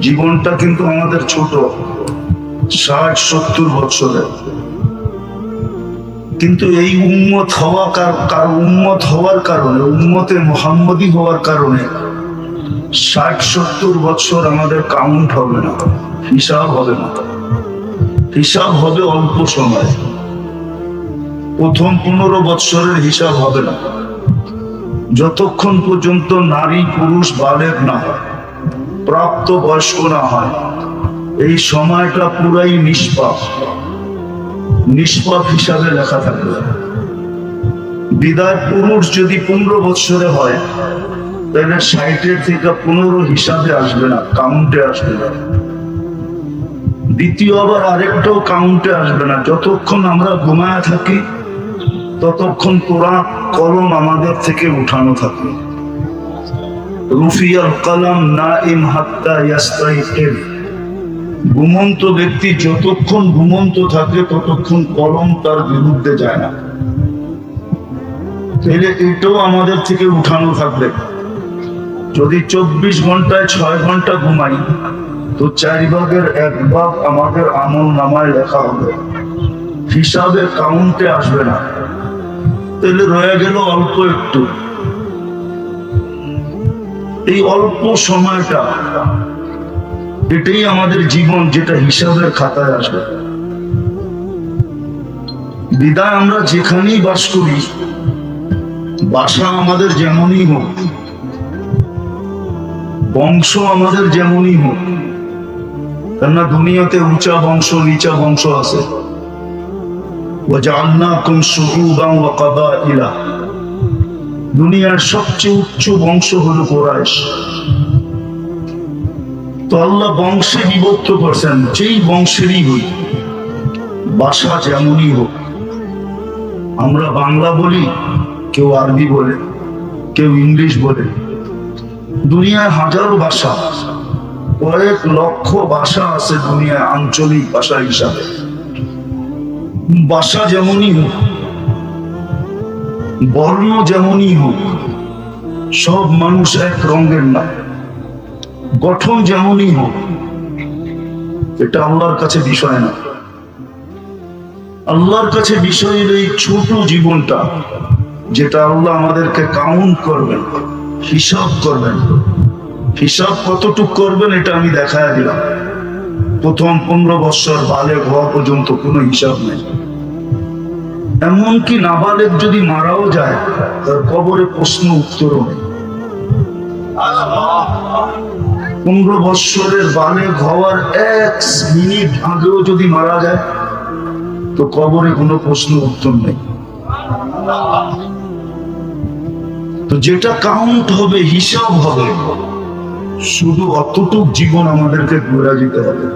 জীবনটা কিন্তু আমাদের ছোট, ষাট, সত্তর বছরের কিন্তু এই উম্মত হওয়া কার উম্মত হওয়ার কারণে, উম্মতে মোহাম্মদী হওয়ার কারণে ষাট, সত্তর বছর আমাদের কাউন্ট হবে না, হিসাব হবে না। হিসাব হবে অল্প সময়। প্রথম পনেরো বৎসরের হিসাব হবে না। যতক্ষণ পর্যন্ত নারী পুরুষ বালেক না হয় প্রাপ্ত বয়স্ক না হয়, এই সময়টা পুরাই নিষ্পাপ। নিষ্পাপ হিসাবে লেখা থাকবে। বিদায় পুরুষ যদি পনেরো বৎসরে হয়, তাহলে ষাটের থেকে পনেরো হিসাবে আসবে না কাউন্টে আসবে না। দ্বিতীয় আবার আরেকটাও কাউন্টে আসবে না। যতক্ষণ আমরা ঘুমায় থাকি, ততক্ষণ কোরআন কলম আমাদের থেকে উঠানো থাকে। রুফিয়াল না ইম হাত্তা ঘুমন্ত ব্যক্তি যতক্ষণ ঘুমন্ত থাকে, ততক্ষণ কলম তার বিরুদ্ধে যায় না। তাহলে এটাও আমাদের থেকে উঠানো থাকবে। যদি চব্বিশ ঘন্টায় ছয় ঘণ্টা ঘুমাই, তো চার ভাগের এক ভাগ আমাদের আমল নামায় লেখা হবে। হিসাবে কাউন্টে আসবে না। তাহলে রয়ে গেল অল্প একটু। এই অল্প সময়টা এটাই আমাদের জীবন যেটা হিসাবের খাতায় আসবে বিদায় আমরা যেখানেই বাস করি বাসা আমাদের যেমনই হোক বংশ আমাদের যেমনই হোক কেননা দুনিয়াতে উঁচা বংশ নিচা বংশ আছে وجعلناكم شعوبا وقبائل দুনিয়ার সবচেয়ে উচ্চ বংশ হলো কোরাইশ। তো আল্লাহ বংশে বিভক্ত করছেন, যেই বংশেরই হই ভাষা যেমনই হোক। আমরা বাংলা বলি, কেউ আরবি বলে, কেউ ইংলিশ বলে। দুনিয়ায় হাজারো ভাষা, কয়েক লক্ষ ভাষা আছে দুনিয়ায় আঞ্চলিক ভাষা হিসাবে। ভাষা যেমনই হোক বর্ণ যেমনই হোক, সব মানুষ এক রঙের না। গঠন যেমনই হোক, এটা আল্লাহর কাছে বিষয় না। আল্লাহর কাছে বিষয়ের এই ছোট জীবনটা, যেটা আল্লাহ আমাদেরকে কাউন্ট করবেন, হিসাব করবেন। হিসাব কতটুক করবেন, এটা আমি দেখায় দিলাম। প্রথম পনেরো বৎসর বালেক হওয়া পর্যন্ত কোনো হিসাব নেই। এমনকি নাবালেক যদি মারাও যায়, তার কবরে প্রশ্ন উত্তরও পনেরো বৎসরের বালেক হওয়ার এক মিনিট আগেও যদি মারা যায়, তো কবরে কোনো প্রশ্ন উত্তর নেই। তো যেটা কাউন্ট হবে, হিসাব হবে, শুধু অতটুক জীবন আমাদেরকে ঘুরে যেতে হবে।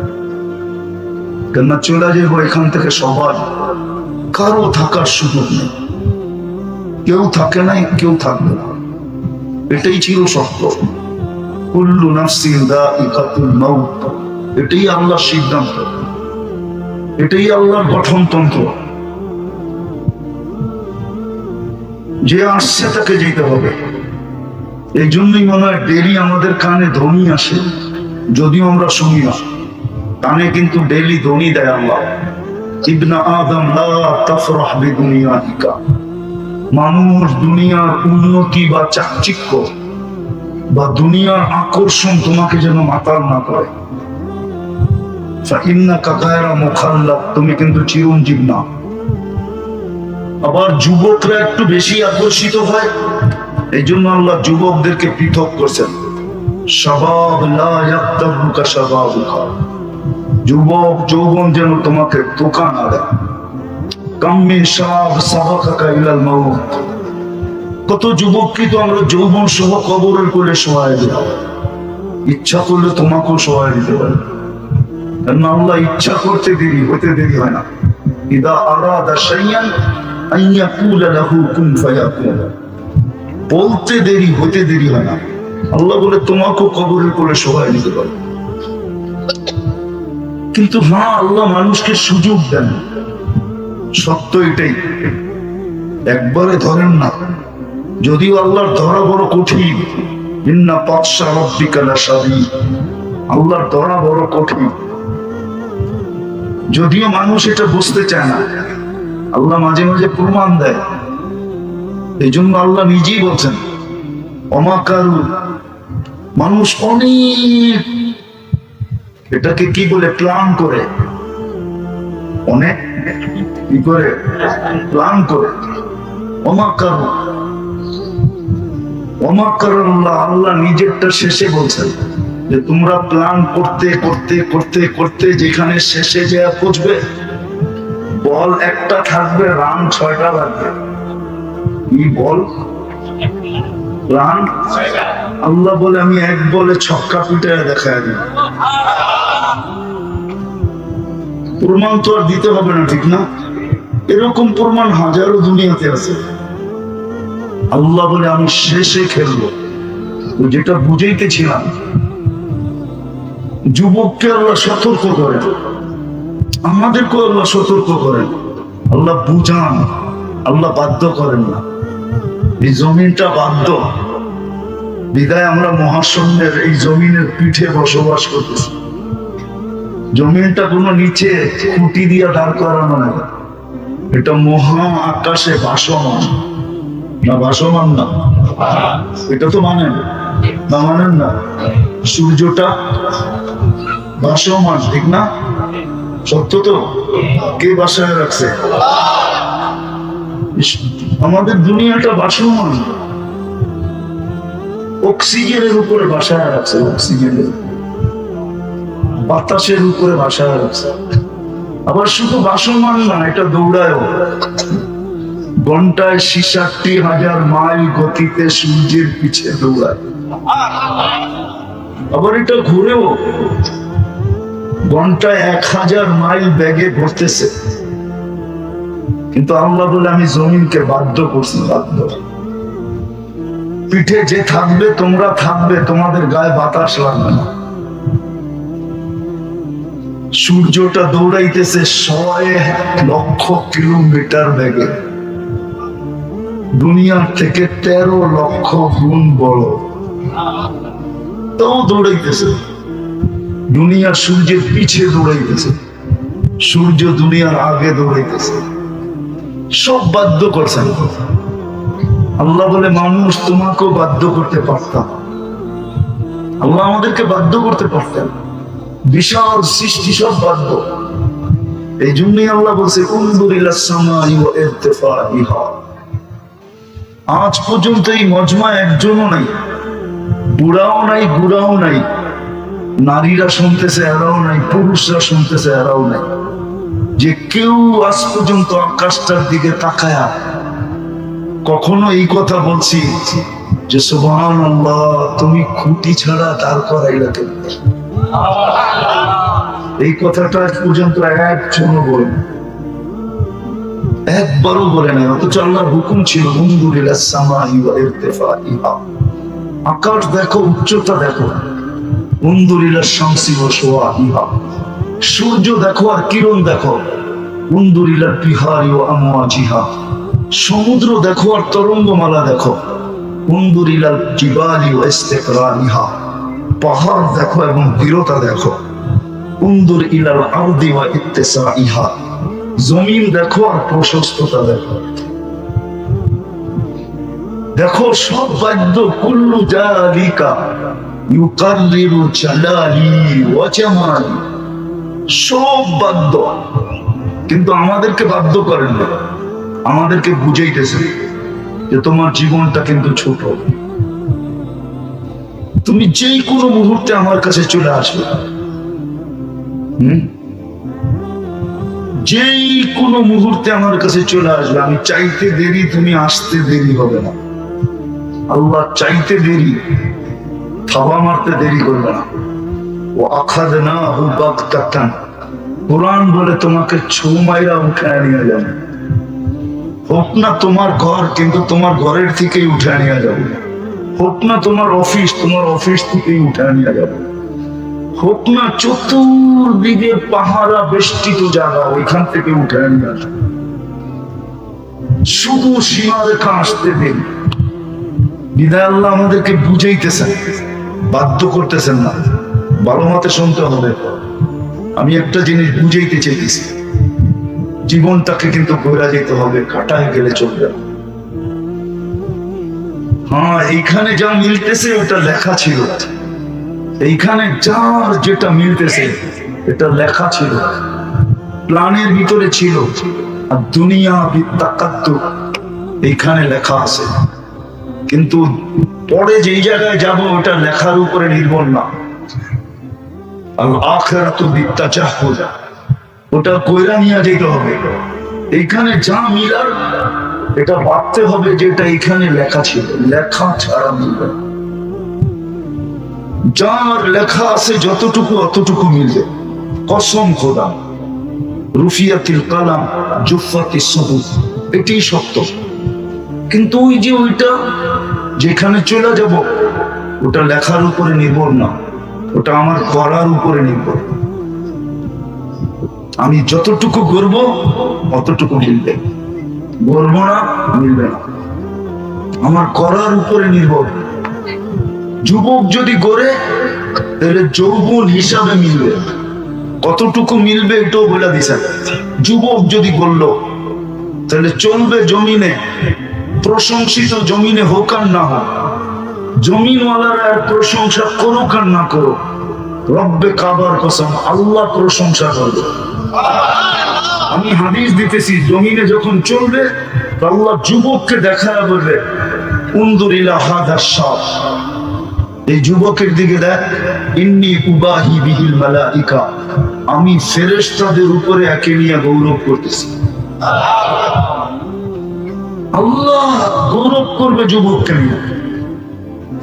কেননা চলে যাব এখান থেকে সবার। কারও থাকার সুযোগ নেই। কেউ থাকে নাই, কেউ থাকবে না। এটাই ছিল সত্য। কুল্লু নাফসিন দাইকাতুল মাউত। এটাই আল্লাহর সিদ্ধান্ত। এটাই আল্লাহর গঠনতন্ত্র। যে আসছে তাকে যেতে হবে। এই জন্যই মনে হয় ডেলি আমাদের কানে ধ্বনি আসে। যদিও আমরা শুনি না। কানে কিন্তু ডেলি ধ্বনি দেয় আল্লাহ। ইবনা আদম তাফরাহ বিদুনিয়াহিকা। মানুষ দুনিয়ার উন্নতি বা চাকচিক্য বা দুনিয়ার আকর্ষণ তোমাকে যেন মাতাল না করে। তুমি কিন্তু চিরঞ্জীব না। আবার যুবকরা একটু বেশি আকর্ষিত হয় এই জন্য আল্লাহ যুবকদেরকে পৃথক করছেন। স্বভাব লা ইয়াত্তাবুকা স্বভাবুকা যুবক, যৌবন যেন তোমাকে ধোকা না দেয়। কাম্মিন সাব সাবাকাকা ইলাল মাউত। কত যুবককে তো আমরা যৌবন সহ কবরের করে সহায় দিলাম। ইচ্ছা করলে তোমাকেও সহায় দিতে পারে। আল্লাহ ইচ্ছা করতে দেরি দেরি হয় না। ইদা আরাদা আইয়া কুলা লাহু কুন ফায়াকুন। বলতে দেরি, হতে দেরি হয় না। আল্লাহ বলে, তোমাকেও কবরের করে সহায় দিতে পারে। কিন্তু হ্যাঁ আল্লাহ মানুষকে সুযোগ দেন। সত্য এটাই। একবারে ধরেন না। যদিও আল্লাহর ধরা বড় কঠিন। ইন্না পাকশা রব্বিকা লাসাবি আল্লাহর ধরা বড় কঠিন। যদিও মানুষ এটা বুঝতে চায় না। আল্লাহ মাঝে মাঝে প্রমাণ দেয়। এই জন্য আল্লাহ নিজেই বলছেন, অমাকারু, মানুষ অনেক এটাকে কি বলে? প্ল্যান করে। অনেক কি করে? প্ল্যান করে। অমাকারু অমাকার আল্লাহ। নিজেরটা শেষে বলছেন যে, তোমরা প্ল্যান করতে করতে করতে করতে যেখানে শেষে যে পৌঁছবে, বল একটা থাকবে, রান ছয়টা লাগবে। কি বল? রান? আল্লাহ বলে, আমি এক বলে ছক্কা পিটে দেখায় দিই। প্রমাণ তো আর দিতে হবে না, ঠিক না? এরকম প্রমাণ হাজারো দুনিয়াতে আছে। আল্লাহ বলে, আমি শেষে খেলব। যেটা বুঝাইতেছিলাম, যুবককে আল্লাহ সতর্ক করেন আমাদেরকে আল্লাহ সতর্ক করেন। আল্লাহ বুঝান, আল্লাহ বাধ্য করেন না। এই জমিনটা বাধ্য। বিদায়, আমরা মহাশূন্যের এই জমিনের পিঠে বসবাস করতেছি। জমিনটা কোনো নিচে খুঁটি দিয়া দাঁড় করানো না এটা মহা আকাশে ভাসমান। না ভাসমান না। এটা তো মানেন। না মানেন না। সূর্যটা ভাসমান, ঠিক না? সত্য তো? কে বাসায় রাখছে? আমাদের দুনিয়াটা ভাসমান। অক্সিজেনের উপরে বাসায় রাখছে, অক্সিজেনের। বাতাসের উপরে বাসায় রাখছে আবার শুধু ভাসমান না, এটা দৌড়ায়ও। ঘন্টায় ছিষট্টি হাজার মাইল গতিতে সূর্যের পিছে দৌড়ায়। আবার এটা ঘুরেও। ঘন্টায় এক হাজার মাইল ব্যাগে ঘুরতেছে। কিন্তু আল্লাহ বলে, আমি জমিনকে বাধ্য করছি, বাধ্য। পিঠে যে থাকবে, তোমরা থাকবে, তোমাদের গায়ে বাতাস লাগবে না। সূর্যটা দৌড়াইতেছে ছয় লক্ষ কিলোমিটার বেগে। দুনিয়ার থেকে তেরো লক্ষ গুণ বড়। তাও দৌড়াইতেছে। দুনিয়া সূর্যের পিছে দৌড়াইতেছে। সূর্য দুনিয়ার আগে দৌড়াইতেছে। সব বাধ্য করছেন। আল্লাহ বলে, মানুষ তোমাকেও বাধ্য করতে পারতাম। আল্লাহ আমাদেরকে বাধ্য করতে পারতেন। বিশাল সৃষ্টি বাধ্য। এই জন্যই আল্লাহ বলছে আজ পর্যন্ত এই মজমা একজনও নাই, বুড়াও নাই বুড়াও নাই, নারীরা শুনতেছে, এরাও নাই, পুরুষরা শুনতেছে, এরাও নাই। যে কেউ আজ পর্যন্ত আকাশটার দিকে তাকায়া কখনো এই কথা বলছি যে সুবহান আল্লাহ তুমি খুঁটি ছাড়া দাঁড় করাইলা কেন এই কথাটা আজ পর্যন্ত একজনও বলে। একবারও বলে নাই, অথচ আল্লাহর হুকুম ছিল আকাশ দেখো, উচ্চতা দেখো সূর্য দেখো আর কিরণ দেখো মুন্দুরিলা বিহারি ও আমওয়াজিহা সমুদ্র দেখো আর তরঙ্গমালা দেখো মুন্দুরিলা জিবালি ও ইস্তিকরারিহা পাহাড় দেখো এবং দৃঢ়তা দেখো। উন্দুর ইলাল আরদি ওয়া ইত্তিসাইহা জমিন দেখো আর প্রশস্ততা দেখো। দেখো, সব বাদ্য কুল্লু জালিকা ইউকাররিরু জালালি ওয়া জামালি। সব বাদ্য। কিন্তু আমাদেরকে বাধ্য করেন না। আমাদেরকে বুঝাইতেছে যে তোমার জীবনটা কিন্তু ছোট। তুমি যেই কোনো মুহূর্তে আমার কাছে চলে আসবে। যেই কোনো মুহূর্তে আমার কাছে চলে আসবে। আমি চাইতে দেরি, তুমি আসতে দেরি হবে না। আল্লাহ চাইতে দেরি, থাবা মারতে দেরি করবে না। ও আখাদ না হু বাগতাতান। কোরআন বলে তোমাকে ছৌ মাইরা উঠে নিয়ে যাবে। হোক না তোমার ঘর, কিন্তু তোমার ঘরের থেকেই উঠে নিয়ে যাবে। হোক না তোমার অফিস তোমার অফিস থেকেই উঠে নিয়ে যাবে। হোক না চতুর্দিকে পাহারা বেষ্টিত জায়গা, ওইখান থেকে উঠে নিয়ে শুধু সীমারেখা আসতে দিন। বিদায় আল্লাহ আমাদেরকে বুঝাইতেছেন, বাধ্য করতেছেন না। ভালো মতে শুনতে হবে। আমি একটা জিনিস বুঝাইতে চাইতেছি। জীবনটাকে কিন্তু ঘোরা যেতে হবে, কাটায় গেলে চলবে না। হ্যাঁ এইখানে যা মিলতেছে, ওটা লেখা ছিল। এইখানে যার যেটা মিলতেছে, এটা লেখা ছিল। প্ল্যানের ভিতরে ছিল। আর দুনিয়া বিত্তাকাত্ত এইখানে লেখা আছে। কিন্তু পরে যেই জায়গায় যাব, ওটা লেখার উপরে নির্ভর না। আর আখেরাত বিদ্যা চাহ ওটা কইরা নিয়ে যেতে হবে। এইখানে যা মিলার এটা ভাবতে হবে যেটা এখানে লেখা ছিল। লেখা ছাড়া মিলবে। যার লেখা আছে যতটুকু অতটুকু মিলবে। কসম খোদা। রুফিয়াতিল কালাম জুফাতি এটাই সত্য। কিন্তু ওই যে ওইটা, যেখানে চলে যাব, ওটা লেখার উপরে নির্ভর না। ওটা আমার করার উপরে নির্ভর। আমি যতটুকু করব অতটুকু মিলবে। করব না মিলবে না। আমার করার উপরে নির্ভর। যুবক যদি গড়ে তাহলে যৌবন হিসাবে মিলবে। কতটুকু মিলবে এটাও বলে দিছে। যুবক যদি বলল, তাহলে চলবে জমিনে। প্রশংসিত জমিনে হোক আর না হোক। জমিনওয়ালারা প্রশংসা করুক আর না করুক। রব্বে কাবার কসম, আল্লাহ প্রশংসা করবে। আমি হাদিস দিতেছি, জমিনে যখন চলবে আল্লাহ যুবককে দেখা বলবে উন্দুরিলা সাপ এই যুবকের দিকে দেখ, ইন্নি উবাহি বিহিল মালাইকা। আমি ফেরেশতাদের উপরে একে নিয়ে গৌরব করতেছি। আল্লাহ গৌরব করবে যুবককে নিয়ে।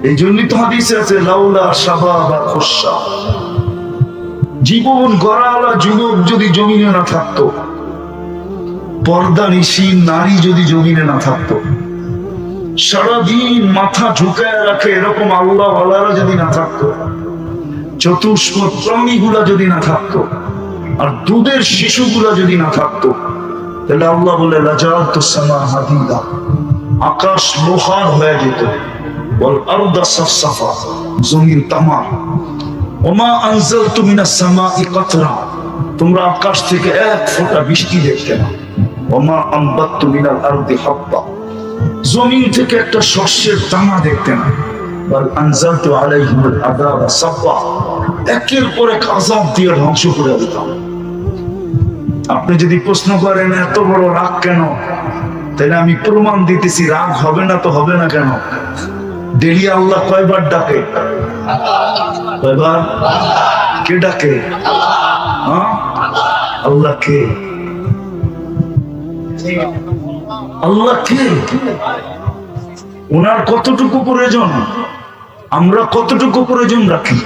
এই জন্যই তো হাদিসে আছে, লাউলা শাবাবা খুশা জীবন গড়াওয়ালা যুবক যদি জমিনে না থাকতো পর্দা নিশি, নারী যদি জমিনে না থাকতো। সারাদিন মাথা ঝুঁকায় রাখে এরকম আল্লাহ আল্লাহরা যদি না থাকতো। চতুষ্প প্রাণীগুলা যদি না থাকতো। আর দুধের শিশুগুলা যদি না থাকতো। তাহলে আল্লাহ বলে রাজাত সামা হাদিদা আকাশ লোহার হয়ে যেত। বল আরদা সাফসাফা, জমিন তামা ওমা আনজাল তুমিনা সামা ইকাতরা তোমরা আকাশ থেকে এক ফোঁটা বৃষ্টি দেখতে না জমিন থেকে একটা শস্যের দানা দেখতে না। একের পর এক দিয়ে আপনি যদি প্রশ্ন করেন, এত বড় রাগ কেন? তাহলে আমি প্রমাণ দিতেছি, রাগ হবে না তো হবে না কেন? ডেলি আল্লাহ কয়বার ডাকে? কয়বার? কে ডাকে? হ্যাঁ? আল্লাহ কে? আল্লাহ কে? ওনার কতটুকু প্রয়োজন? আমরা কতটুকু প্রয়োজন রাখি?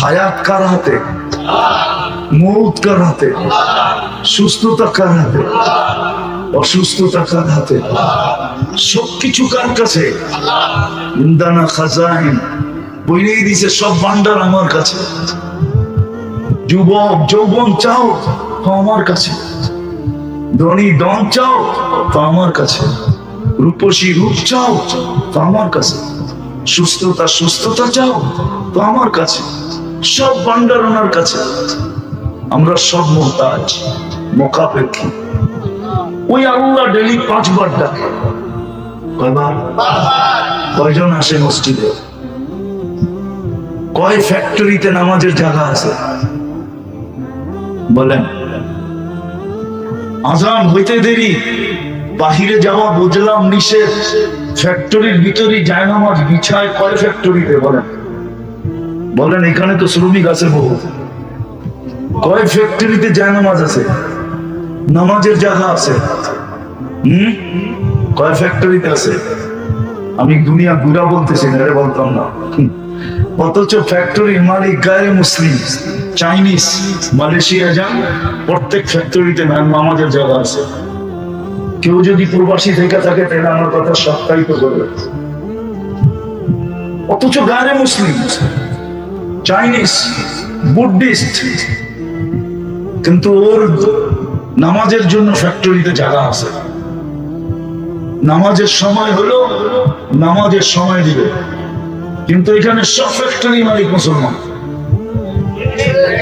হায়াত কার হাতে? মৌত কার হাতে? সুস্থতা কার হাতে? অসুস্থতা কার হাতে? সবকিছু কার কাছে? ইন্দানা খাজাইন। বইলেই দিছে, সব ভান্ডার আমার কাছে। যুবক, যৌবন চাও আমার কাছে। ধনী দন চাও তো আমার কাছে। রূপসী রূপ চাও তো আমার কাছে। সুস্থতা সুস্থতা চাও তো আমার কাছে। সব ভান্ডার ওনার কাছে। আমরা সব মোহতাজ, মোকাপেক্ষী। ওই আল্লাহ ডেলি পাঁচবার ডাকে। কয়বার? কয়জন আসে মসজিদে? কয় ফ্যাক্টরিতে নামাজের জায়গা আছে? বলেন। আজান হইতে দেরি। বাহিরে যাওয়া বুঝলাম নিষেধ। ফ্যাক্টরির ভিতরে যায় নামাজ বিছায় কয় ফ্যাক্টরিতে বলেন বলেন, এখানে তো শ্রমিক আছে বহু। কয় ফ্যাক্টরিতে যায় নামাজ আছে? নামাজের জায়গা আছে। হুম? কয় ফ্যাক্টরিতে আছে? আমি দুনিয়া ঘুরা বলতেছি না বলতাম না। অথচ ফ্যাক্টরির মালিক গায়ে মুসলিম চাইনিজ মালয়েশিয়া যান প্রত্যেক ফ্যাক্টরিতে নামাজের জায়গা আছে। কেউ যদি প্রবাসী থেকে থাকে, তাহলে আমার কথা সত্যায়িত করবে অথচ গায়ে মুসলিম চাইনিজ বুদ্ধিস্ট কিন্তু ওর নামাজের জন্য ফ্যাক্টরিতে জায়গা আছে। নামাজের সময় হলো, নামাজের সময় দিবে। কিন্তু এখানে সব ফ্যাক্টরি মালিক মুসলমান।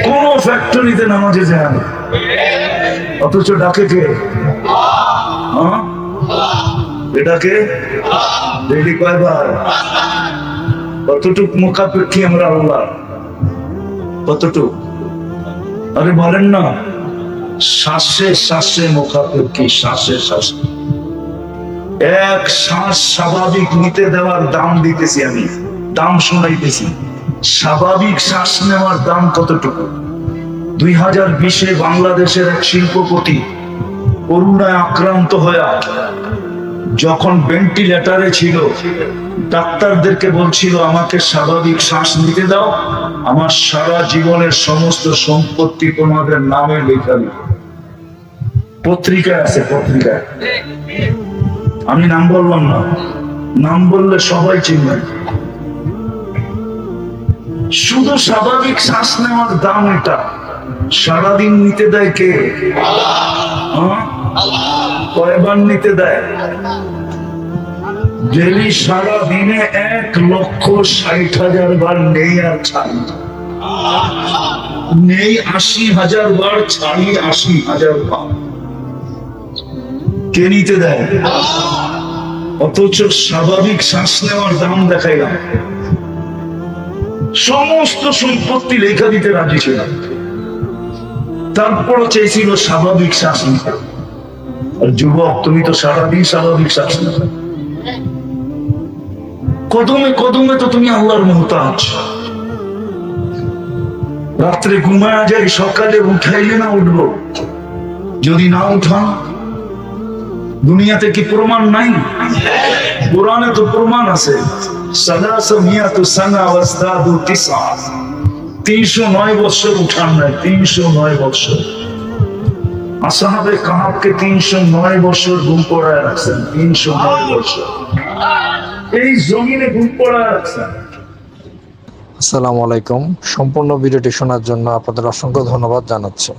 কোন ফ্যাক্টরিতে নামাজে যান অথচ ডাকে কে? হ্যাঁ? এটাকে ডেলি কয়বার? কতটুক মুখাপেক্ষী আমরা আল্লাহ? কতটুক? আরে বলেন না। শ্বাসে শ্বাসে মুখাপেক্ষী, শ্বাসে শ্বাসে। এক শ্বাস স্বাভাবিক নিতে দেওয়ার দাম দিতেছি আমি। দাম শোনাইতেছি। স্বাভাবিক শ্বাস নেওয়ার দাম কতটুকু? দুই হাজার বিশে বাংলাদেশের এক শিল্পপতি করুণায় আক্রান্ত হয়ে যখন ভেন্টিলেটারে ছিল, ডাক্তারদেরকে বলছিল, আমাকে স্বাভাবিক শ্বাস নিতে দাও, আমার সারা জীবনের সমস্ত সম্পত্তি তোমাদের নামে লেখা। পত্রিকায় আছে, পত্রিকায়। আমি নাম বললাম না। নাম বললে সবাই চিনবে। শুধু স্বাভাবিক শ্বাস নেওয়ার দাম এটা সারাদিন নিতে দেয় কে? হ্যাঁ? কয়বার নিতে দেয়? ডেলি সারা দিনে এক লক্ষ ষাট হাজার বার নেই আর ছাড়ি। নেই আশি হাজার বার, ছাড়ি আশি হাজার বার। কে নিতে দেয়? অথচ স্বাভাবিক শ্বাস নেওয়ার দাম দেখাইলাম। সমস্ত সম্পত্তি লেখা দিতে রাজি ছিল। তারপরও চেয়েছিল স্বাভাবিক শ্বাস নিতে আর যুবক, তুমি তো সারাদিন স্বাভাবিক শ্বাস নেবে কদমে কদমে তো তুমি আল্লাহর মহতাজ। রাত্রে ঘুমায় যাই, সকালে উঠাইলে না উঠবো। যদি না উঠান, দুনিয়াতে কি প্রমাণ নাই? কোরআনে তো প্রমাণ আছে। তিনশো নয় বছর উঠান নাই, তিনশো নয় বছর আসাহাবে কাহাবকে তিনশো নয় বছর ঘুম পড়ায় রাখছেন, তিনশো নয় বছর এই জমিনে ঘুম পড়ায় রাখছেন। আসসালামু আলাইকুম। সম্পূর্ণ ভিডিওটি শোনার জন্য আপনাদের অসংখ্য ধন্যবাদ জানাচ্ছি।